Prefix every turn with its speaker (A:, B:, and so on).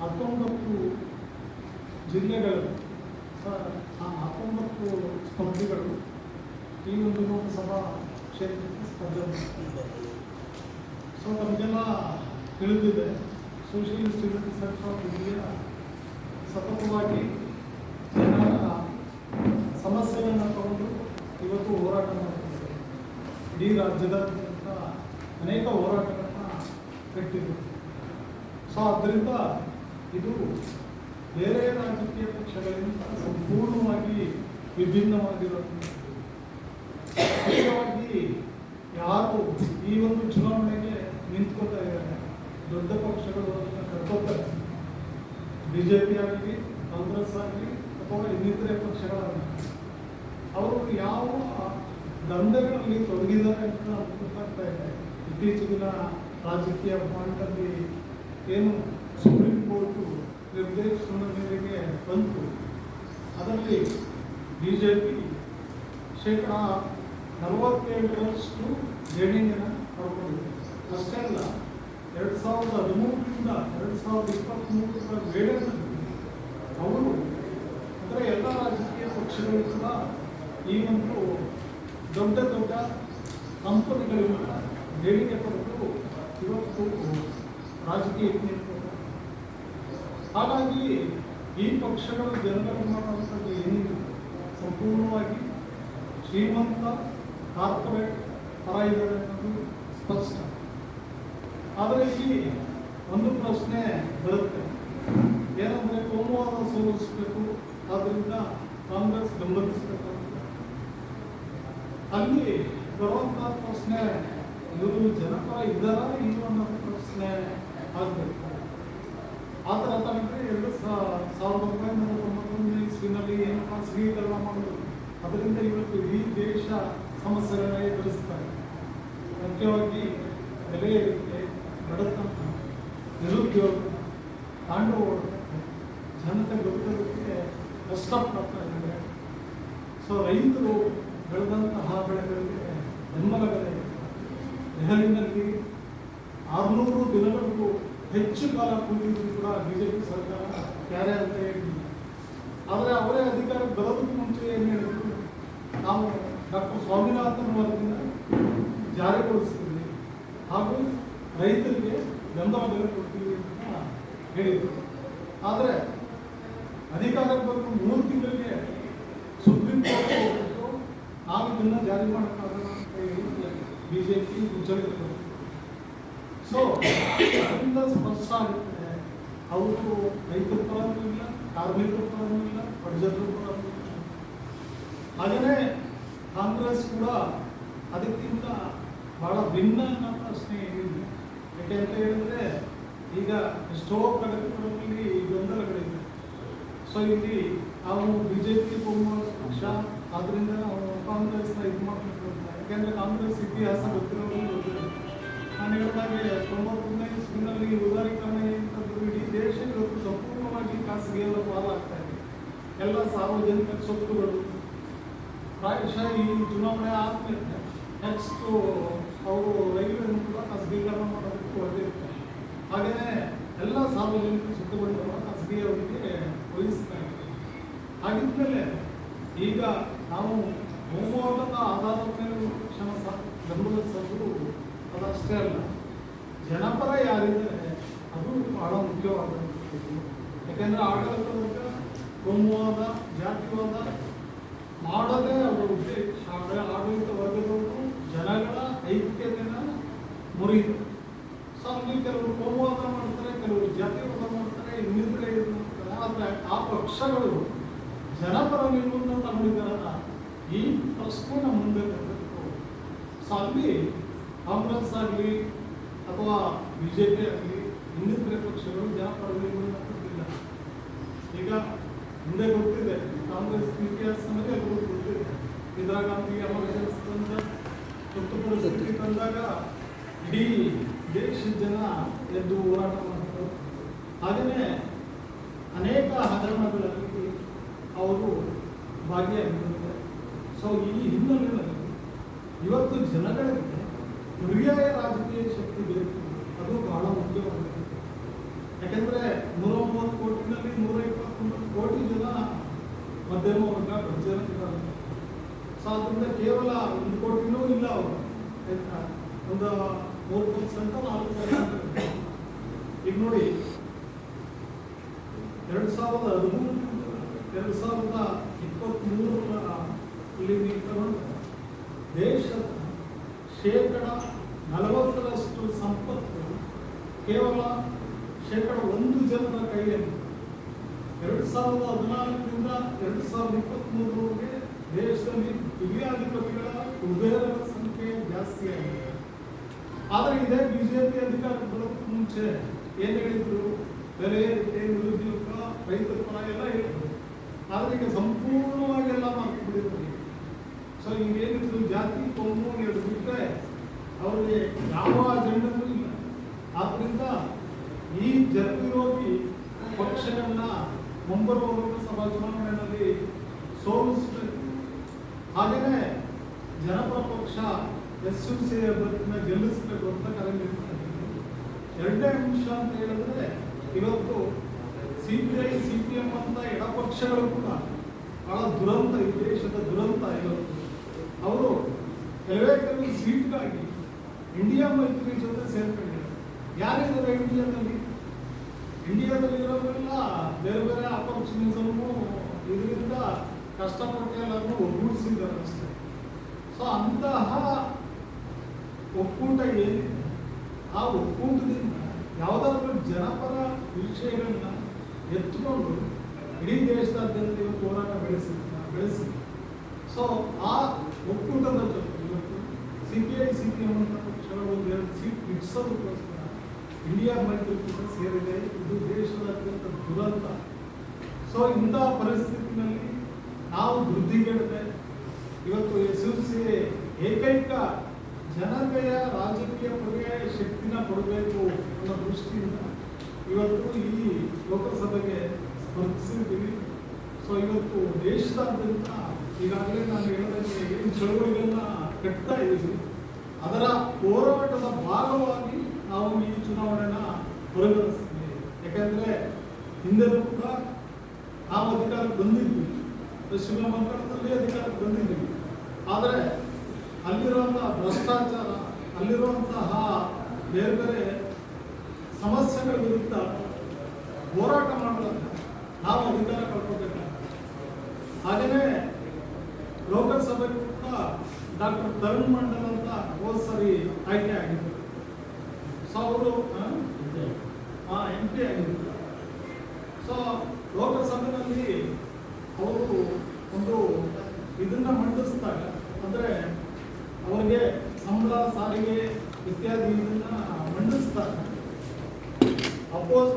A: ಹತ್ತೊಂಬತ್ತು ಜಿಲ್ಲೆಗಳು ಆ ಹತ್ತೊಂಬತ್ತು ಸ್ಪರ್ಧಿಗಳು ಈ ಒಂದು ಲೋಕಸಭಾ ಕ್ಷೇತ್ರಕ್ಕೆ ಸ್ಪರ್ಧೆ. ಸೊ ನಮಗೆಲ್ಲ ತಿಳಿದಿದೆ socialist unity centre of India ಸತತವಾಗಿ ಜನರ ಸಮಸ್ಯೆಗಳನ್ನು ತಗೊಂಡು ಇವತ್ತು ಹೋರಾಟ ಮಾಡ್ತಿದ್ದಾರೆ ಇಡೀ ರಾಜ್ಯದಾದ್ಯಂತ ಅನೇಕ ಹೋರಾಟಗಳನ್ನ ಕಟ್ಟಿದೆ ಸೊ ಆದ್ದರಿಂದ ಇದು ಬೇರೆ ರಾಜಕೀಯ ಪಕ್ಷಗಳಿಂದ ಸಂಪೂರ್ಣವಾಗಿ ವಿಭಿನ್ನವಾಗಿರೋದು ಯಾರು ಈ ಒಂದು ಚುನಾವಣೆಗೆ ನಿಂತ್ಕೋತಾ ಇದ್ದಾರೆ? ದೊಡ್ಡ ಪಕ್ಷಗಳು ಅದನ್ನು ಕರ್ಕೋತಾರೆ ಬಿ ಜೆ ಪಿ ಆಗಲಿ, ಕಾಂಗ್ರೆಸ್ ಆಗಲಿ, ಅಥವಾ ಇನ್ನಿತರೆ ಪಕ್ಷಗಳಾಗಲಿ. ಅವರು ಯಾವ ದಂಧೆಗಳಲ್ಲಿ ತೊಡಗಿದ್ದಾರೆ ಅಂತ ಗೊತ್ತಾಗ್ತಾ ಇದೆ. ಇತ್ತೀಚಿನ ರಾಜಕೀಯ ಪಾಯಿಂಟಲ್ಲಿ ಏನು ಸುಪ್ರೀಂ ಕೋರ್ಟು ನಿರ್ದೇಶನದ ಮೇರೆಗೆ ಬಂತು. ಅದರಲ್ಲಿ ಬಿ ಜೆ ಪಿ ಶೇಕಡ ನಲವತ್ತೇಳರಷ್ಟು ದೇಣಿಗೆಯನ್ನು ಪಡ್ಕೊಂಡಿದೆ. ಅಷ್ಟೇ ಅಲ್ಲ, ಎರಡು ಸಾವಿರದ ಹದಿಮೂರರಿಂದ ಎರಡು ಸಾವಿರದ ಇಪ್ಪತ್ತ್ಮೂರರ ವೇಳೆಯಲ್ಲಿ ಅವರು ಅಂದರೆ ಎಲ್ಲ ರಾಜಕೀಯ ಪಕ್ಷಗಳು ಕೂಡ ಈ ಒಂದು ದೊಡ್ಡ ದೊಡ್ಡ ಕಂಪನಿಗಳಿಂದ ದೇಣಿಗೆ ಪಡೆದು ಇವತ್ತು ನಿಂತಿದ್ದಾರೆ. ಹಾಗಾಗಿ ಈ ಪಕ್ಷಗಳು ಜನರನ್ನು ಮಾಡುವಂಥದ್ದು ಏನಿಲ್ಲ. ಸಂಪೂರ್ಣವಾಗಿ ಶ್ರೀಮಂತ ಕಾರ್ಪೊರೇಟ್ ಪರ ಅನ್ನೋದು ಸ್ಪಷ್ಟ. ಆದರೆ ಇಲ್ಲಿ ಒಂದು ಪ್ರಶ್ನೆ ಬರುತ್ತೆ. ಏನಂದರೆ ಕೋಮುವಾದ ಸೋಲಿಸಬೇಕು, ಆದ್ದರಿಂದ ಕಾಂಗ್ರೆಸ್ ಬೆಂಬಲಿಸಬೇಕು ಅಲ್ಲಿ ಬರುವಂಥ ಪ್ರಶ್ನೆ, ಇವರು ಜನಪರ ಇದ್ದಾರಾ ಇಲ್ಲ ಅನ್ನೋ ಪ್ರಶ್ನೆ. ಆಗಬೇಕು ಆ ಥರ ತನಕ ಎರಡು ಸಾವಿರದ ಒಂಬೈನೂರ ತೊಂಬತ್ತೊಂದನೇ ಇಸ್ವಿನಲ್ಲಿ ಏನಪ್ಪ ಖಾಸಗೀಕರಣ ಮಾಡಿದ್ರು ಅದರಿಂದ ಇವತ್ತು ಈ ದೇಶ ಸಮಸ್ಯೆಗಳನ್ನ ಎದುರಿಸ್ತಾರೆ ಮುಖ್ಯವಾಗಿ ಬೆಲೆ ಏರಿಕೆ ಬಡತನ ನಿರುದ್ಯೋಗ ತಾಂಡವ ಜನತೆ ಬದುಕೋದಕ್ಕೆ ಕಷ್ಟಪಡ್ತಾ ಇದ್ದಾರೆ. ಸೊ ರೈತರು ಬೆಳೆದಂತಹ ಬೆಳೆಗಳಿಗೆ ಬೆಂಬಲ ಬೆಲೆ ದೆಹಲಿನಲ್ಲಿ ಆರುನೂರು ದಿನಗಳಿಗೂ ಹೆಚ್ಚು ಕಾಲ ಕೂತಿದ್ರು ಕೂಡ ಬಿಜೆಪಿ ಸರ್ಕಾರ ಯಾರೇ ಅಂತ ಹೇಳಿಲ್ಲ. ಆದರೆ ಅವರೇ ಅಧಿಕಾರಕ್ಕೆ ಬರೋದಕ್ಕೆ ಮುಂಚೆ ಏನು ಹೇಳಿದ್ರು? ನಾವು ಡಾಕ್ಟರ್ ಸ್ವಾಮಿನಾಥನ್ ವರದಿನ ಜಾರಿಗೊಳಿಸ್ತೀವಿ ಹಾಗೂ ರೈತರಿಗೆ ಬೆಂಬಲ ಬೆಲೆ ಕೊಡ್ತೀವಿ ಅಂತ ಹೇಳಿದರು. ಆದರೆ ಅಧಿಕಾರಕ್ಕೆ ಬಂದು ಮೂರು ತಿಂಗಳಿಗೆ ಸುಪ್ರೀಂ ಕೋರ್ಟ್ ನಾವು ಇದನ್ನು ಜಾರಿ ಮಾಡೋಕ್ಕಾಗಲ್ಲ ಅಂತ ಹೇಳಿ ಬಿ ಜೆ ಪಿ ಸೊ ಅದರಿಂದ ಸ್ಪಷ್ಟ ಆಗುತ್ತೆ ಅವರು ರೈತರ ಪರನೂ ಇಲ್ಲ ಕಾರ್ಮಿಕರ ಪರನೂ ಇಲ್ಲ ಬಡಜನರ ಪರನೂ ಇಲ್ಲ ಹಾಗೆಯೇ ಕಾಂಗ್ರೆಸ್ ಕೂಡ ಅದಕ್ಕಿಂತ ಬಹಳ ಭಿನ್ನ ಅನ್ನೋ ಪ್ರಶ್ನೆ ಏನಿಲ್ಲ. ಯಾಕೆ ಅಂತ ಹೇಳಿದ್ರೆ, ಈಗ ಎಷ್ಟೋ ಪ್ರಗತಿಪರರಲ್ಲಿ ಗೊಂದಲಗಳಿದೆ. ಸೊ ಇಲ್ಲಿ ನಾವು ಬಿ ಜೆ ಪಿ ಪಕ್ಷ ಆದ್ದರಿಂದ ನಾವು ಕಾಂಗ್ರೆಸ್ನ ಇದು ಮಾಡಬೇಕು ಅಂತ ಯಾಕೆಂದ್ರೆ ಕಾಂಗ್ರೆಸ್ ಇತಿಹಾಸ ಗೊತ್ತಿರೋದು ನಾನು ಹೇಳಿದಾಗೆ ತೊಂಬತ್ತೊಂದನೇ ಸ್ಕೂಲಲ್ಲಿ ಉದಾರೀಕರಣ ಏನಂತಂದ್ರು ಇಡೀ ದೇಶ ಇವತ್ತು ಸಂಪೂರ್ಣವಾಗಿ ಖಾಸಗಿಯವರ ಪಾಲಾಗ್ತಾ ಇದೆ. ಎಲ್ಲ ಸಾರ್ವಜನಿಕ ಸೊತ್ತುಗಳು ಪ್ರಾಯಶಃ ಈ ಚುನಾವಣೆ ಆದ್ಮೇಲೆ ನೆಕ್ಸ್ಟ್ ಅವರು ರೈಲ್ವೆ ಕೂಡ ಖಾಸಗೀಕರಣ ಮಾಡೋದಕ್ಕೆ ಹೊರಟಿರ್ತಾರೆ ಹಾಗೆಯೇ ಎಲ್ಲ ಸಾರ್ವಜನಿಕ ಸೊತ್ತುಗಳನ್ನು ಖಾಸಗಿಯವರಿಗೆ ವಹಿಸ್ತಾ ಇದ್ದಾರೆ. ಹಾಗಿದ್ಮೇಲೆ ಈಗ ನಾವು ಬಹುಮತದ ಆಧಾರದ ಮೇಲೆ ಕ್ಷಣ ಬೆಂಬಲಿಸೋದು ಅದಷ್ಟೇ ಅಲ್ಲ. ಜನಪರ ಯಾರಿದ್ದಾರೆ ಅದು ಬಹಳ ಮುಖ್ಯವಾದಂಥದ್ದು ಯಾಕೆಂದರೆ ಆಡಳಿತ ವರ್ಗ ಕೋಮುವಾದ, ಜಾತಿವಾದ ಮಾಡೋದೇ ಅವರ ಉದ್ದೇಶ. ಆಡಳಿತ ವರ್ಗದವರು ಜನಗಳ ಐಕ್ಯತೆನ ಸೊ ಅಲ್ಲಿ ಕೆಲವರು ಕೋಮುವಾದ ಮಾಡ್ತಾರೆ, ಕೆಲವರು ಜಾತಿವಾದ ಮಾಡ್ತಾರೆ ಇನ್ನಿತರೆ ಮಾಡ್ತಾರೆ. ಆದರೆ ಆ ಪಕ್ಷಗಳು ಜನಪರ ನಿಲುವನ್ನು ತಗೊಂಡಿದ್ದಾರಲ್ಲ, ಈ ಪ್ರಶ್ನೆ ಮುಂದೆ ಸೊ ಅಲ್ಲಿ ಕಾಂಗ್ರೆಸ್ ಆಗಲಿ ಅಥವಾ ಬಿ ಜೆ ಪಿ ಆಗಲಿ ಇನ್ನಿತರ ಪಕ್ಷಗಳು ನಿಲುವನ್ನು ಕೊಟ್ಟಿಲ್ಲ ಈಗ ಮುಂದೆ ಗೊತ್ತಿದೆ, ಕಾಂಗ್ರೆಸ್ ಇತಿಹಾಸ ನಮಗೆ ಎಲ್ಲರಿಗೂ ಗೊತ್ತಿದೆ ಇಂದಿರಾ ಗಾಂಧಿ ಎಮರ್ಜೆನ್ಸಿ ತಂದ ತುರ್ತು ಪರಿಸ್ಥಿತಿ ತಂದಾಗ ಇಡೀ ದೇಶದ ಜನ ಎದ್ದು ಹೋರಾಟ ಮಾಡ್ತಾರೆ ಹಾಗೆಯೇ ಅನೇಕ ಹಗರಣಗಳಲ್ಲಿ ಅವರು ಭಾಗಿಯಾಗಿದ್ದಾರೆ. ಸೊ ಈ ಹಿನ್ನೆಲೆಯಲ್ಲಿ ಇವತ್ತು ಜನಗಳಿಗೆ ಪರ್ಯಾಯ ರಾಜಕೀಯ ಶಕ್ತಿ ಬೇಕು. ಅದು ಬಹಳ ಮುಖ್ಯವಾಗಿದೆ. ಇಪ್ಪತ್ತೊಂಬತ್ತು ಕೋಟಿ ಜನ ಮಧ್ಯಮ ವರ್ಗ ಬಡಜನ ಇದ್ದಾರೆ ಸೊ ಅದರಿಂದ ಕೇವಲ ಒಂದು ಕೋಟಿನೂ ಇಲ್ಲ ಅವರು. ಒಂದು ಮೂರು ಪರ್ಸೆಂಟ್ ನಾಲ್ಕು ಪರ್ಸೆಂಟ್ ಈಗ ನೋಡಿ, ಎರಡು ಸಾವಿರದ ಹದಿಮೂರು, ಎರಡು ಸಾವಿರದ ಇಪ್ಪತ್ತ್ಮೂರರಲ್ಲಿ ನೀವು ತಗೊಂಡು ದೇಶದ ಶೇಕಡ ನಲವತ್ತರಷ್ಟು ಸಂಪತ್ತು ಕೇವಲ ಶೇಕಡ ಒಂದು ಜನರ ಕೈಯಲ್ಲಿ. ಎರಡು ಸಾವಿರದ ಹದಿನಾಲ್ಕರಿಂದ ಎರಡು ಸಾವಿರದ ಇಪ್ಪತ್ತ್ಮೂರರವರೆಗೆ ದೇಶದಲ್ಲಿ ಹಿರಿಯಾಧಿಪತಿಗಳ ಕುಬೇರರ ಸಂಖ್ಯೆ ಜಾಸ್ತಿ ಆಗಿದೆ. ಆದರೆ ಇದೇ ಬಿಜೆಪಿ ಅಧಿಕಾರ ಬರೋಕ್ಕೂ ಮುಂಚೆ ಏನು ಹೇಳಿದ್ರು? ಬೆಲೆ ಏರಿಕೆ ನಿರುದ್ಯೋಗ ರೈತರ ಪರ ಎಲ್ಲ ಹೇಳಿದ್ರು. ಆದರೆ ಈಗ ಸಂಪೂರ್ಣವಾಗಿ ಎಲ್ಲ ಮಾಡ್ಕೊಂಡಿದ್ರು ಸೊ ಈಗ ಏನಿದ್ರು ಜಾತಿ ಕೊಂಬು ಎರಡು ಬಿಟ್ಟರೆ ಅವರಿಗೆ ಯಾವ ಅಜೆಂಡನೂ ಇಲ್ಲ. ಆದ್ದರಿಂದ ಈ ಜನವಿರೋಧಿ ಪಕ್ಷಗಳನ್ನ ಮುಂಬರುವ ಲೋಕಸಭಾ ಚುನಾವಣೆಯಲ್ಲಿ ಸೋಲಿಸಬೇಕು. ಹಾಗೆಯೇ ಜನಪರ ಪಕ್ಷ ಎಸ್ ಯು ಸಿ ಅಭ್ಯರ್ಥಿನ ಗೆಲ್ಲಿಸಬೇಕು ಅಂತ ಕರೆ ನೀಡ್ತಾರೆ. ಎರಡನೇ ಅಂಶ ಅಂತ ಹೇಳಿದ್ರೆ ಇವತ್ತು C P I, C P M ಅಂತ ಎಡಪಕ್ಷಗಳು ಕೂಡ ಬಹಳ ದುರಂತ, ಈ ದೇಶದ ದುರಂತ ಇವತ್ತು. ಅವರು ಕೆಲವೇ ಕೆಲವು ಸೀಟ್ಗಾಗಿ ಇಂಡಿಯಾ ಮೈತ್ರಿ ಜೊತೆ ಸೇರ್ಕೊಂಡಿದ್ದಾರೆ. ಯಾರಿದ್ದಾರೆ ಇಂಡಿಯಾದಲ್ಲಿ ಇಂಡಿಯಾದಲ್ಲಿ ಇರೋದ್ರಿಂದ ಬೇರೆ ಬೇರೆ ಅಪರ್ಚುನಿಸಮು ಇದರಿಂದ ಕಷ್ಟಪಟ್ಟು ಎಲ್ಲರನ್ನು ಒಗ್ಗೂಡಿಸಿದ್ದಾರೆ ಅಷ್ಟೇ. ಸೊ ಅಂತಹ ಒಕ್ಕೂಟ ಏನಿದೆ? ಆ ಒಕ್ಕೂಟದಿಂದ ಯಾವುದಾದ್ರೂ ಜನಪರ ವಿಷಯಗಳನ್ನ ಎತ್ಕೊಂಡು ಇಡೀ ದೇಶದಾದ್ಯಂತ ಹೋರಾಟ ಬೆಳೆಸಿದ ಬೆಳೆಸಿ ಸೊ ಆ ಒಕ್ಕೂಟದ ಜೊತೆ C P I C P M ಪಕ್ಷಗಳು ಎರಡು ಸೀಟ್ ಬಿಡಿಸೋದಕ್ಕೋಸ್ಕರ ಇಂಡಿಯಾ ಮೈತ್ರಿಕೂಟ ಸೇರಿದೆ. ಇದು ದೇಶದ ಅತ್ಯಂತ ದುರಂತ. ಸೊ ಇಂಥ ಪರಿಸ್ಥಿತಿನಲ್ಲಿ ನಾವು ವೃದ್ಧಿಗೆಡದೆ ಇವತ್ತು ಎಸ್ ಯು ಸಿ ಏಕೈಕ ಜನತೆಯ ರಾಜಕೀಯ ಪರ್ಯಾಯ ಶಕ್ತಿನ ಕೊಡಬೇಕು ಅನ್ನೋ ದೃಷ್ಟಿಯಿಂದ ಇವತ್ತು ಈ ಲೋಕಸಭೆಗೆ ಸ್ಪರ್ಧಿಸಿದ್ದೀವಿ. ಸೊ ಇವತ್ತು ದೇಶದಾದ್ಯಂತ ಈಗಾಗಲೇ ನಾನು ಹೇಳಿದಂಗೆ ಏನು ಚಳುವಳಿಗಳನ್ನ ಕಟ್ತಾ ಇದ್ದೀವಿ ಅದರ ಹೋರಾಟದ ಭಾಗವಾಗಿ ನಾವು ಈ ಚುನಾವಣೆನ ಪರಿಗಣಿಸ್ತೀವಿ. ಯಾಕಂದ್ರೆ ಹಿಂದೆನೂ ಕೂಡ ನಾವು ಅಧಿಕಾರಕ್ಕೆ ಬಂದಿದ್ವಿ. ಪಶ್ಚಿಮ ಬಂಗಾಳದಲ್ಲಿ ಅಧಿಕಾರಕ್ಕೆ ಬಂದಿದ್ದೀವಿ ಆದರೆ ಅಲ್ಲಿರುವಂತಹ ಭ್ರಷ್ಟಾಚಾರ, ಅಲ್ಲಿರುವಂತಹ ಬೇರೆ ಬೇರೆ ಸಮಸ್ಯೆಗಳ ವಿರುದ್ಧ ಹೋರಾಟ ಮಾಡಿದಾಗ ನಾವು ಅಧಿಕಾರ ಕಳ್ಕೊಬೇಕಾಗ್ತದೆ ಹಾಗೆಯೇ ಲೋಕಸಭೆಗೂ ಕೂಡ ಡಾಕ್ಟರ್ ತರುಣ್ ಮಂಡಲ್ ಅಂತ ಹೋದ ಸರಿ ಆಯ್ಕೆ ಆಗಿದ್ದರು ಸೊ ಅವರು ಎಂ ಪಿ ಆಗಿದ್ದರು ಸೊ ಲೋಕಸಭೆಯಲ್ಲಿ ಅವರು ಒಂದು ಇದನ್ನ ಮಂಡಿಸಿದಾಗ, ಅಂದರೆ ಅವರಿಗೆ ಸಂಬಳ, ಸಾರಿಗೆ ಇತ್ಯಾದಿ ಇದನ್ನ ಮಂಡಿಸ್ತಾರೆ ಅಪೋಸ್